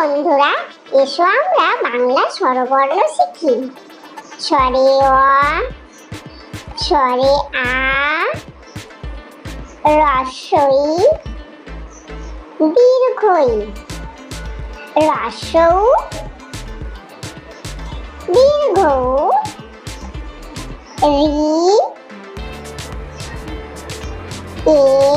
বন্ধুরা, এসো আমরা বাংলা স্বরবর্ণ শিখি। স্বরে অ, স্বরে আ রস্বই দীর্ঘই। রস্বউ দীর্ঘ রি, এ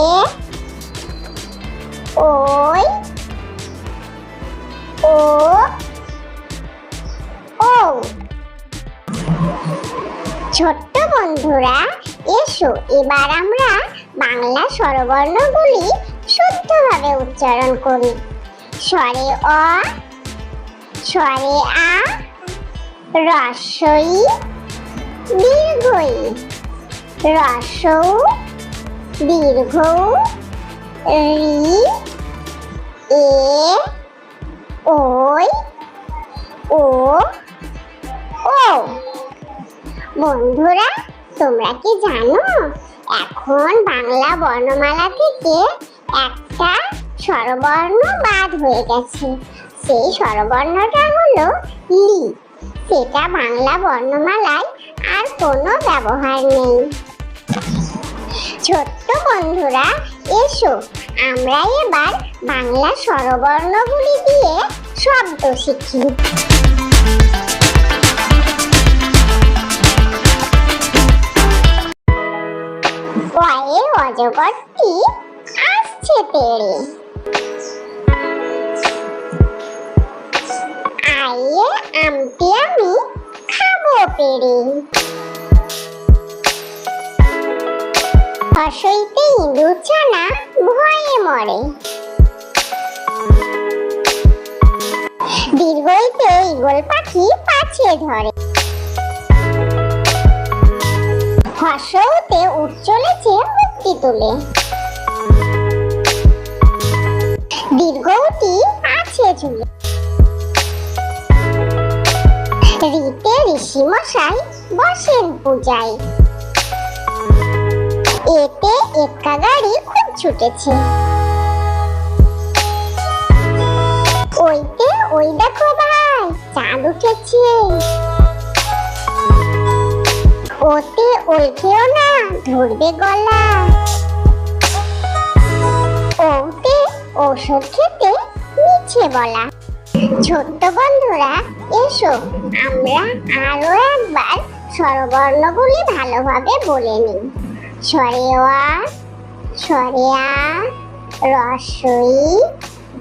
ছোট্ট বন্ধুরা, এসো। এবার আমরা বাংলা স্বরবর্ণগুলি শুদ্ধভাবে উচ্চারণ করি। স্বরে অ, স্বরে আ রস্বই দীর্ঘই। রস্বউ দীর্ঘ এ ওই ও বন্ধুরা, তোমরা কি জানো? এখন বাংলা বর্ণমালা থেকে একটা স্বরবর্ণ বাদ হয়ে গেছে। সেই স্বরবর্ণটা হলো লি। সেটা বাংলা বর্ণমালায় আর কোনো ব্যবহার নেই। ছোট্ট বন্ধুরা, এসো। আমরা এবার বাংলা স্বরবর্ণগুলি দিয়ে শব্দ শিখি। অজগরটি আসছে তেড়ে আইয়ে আমটি আমি খাব পেড়ে হসইতে ইঁদুর ছানা ভয়ে মরে। দীর্ঘইতে ইগল পাখি পাছে ধরে। হসৌতে উঠ চলেছে মুক্তি তুলে? দীর্ঘটি আছে ঝুলে। রীতে ঋষি মশাই বসেন পূজায়। এতে একা গাড়ি খুব ছুটেছে। ওইতে ওই দেখো ভাই চাঁদ উঠেছে। ওতে ওই না, ধরবে গলা। ওষুধ খেতে মিছে বলা। ছোট্ট বন্ধুরা, এসো। আমরা আরও একবার স্বরবর্ণগুলি ভালোভাবে বলে নিই। স্বরে আ রস্বই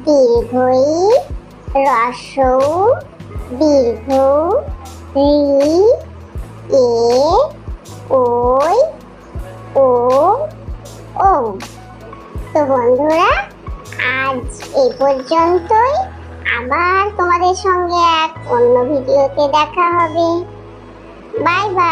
দীর্ঘই রস্বউ দীর্ঘ, রি, এ, ওই, ও ও তো বন্ধুরা এই পর্যন্তই। আবার তোমাদের সঙ্গে এক অন্য ভিডিওতে দেখা হবে। Bye bye.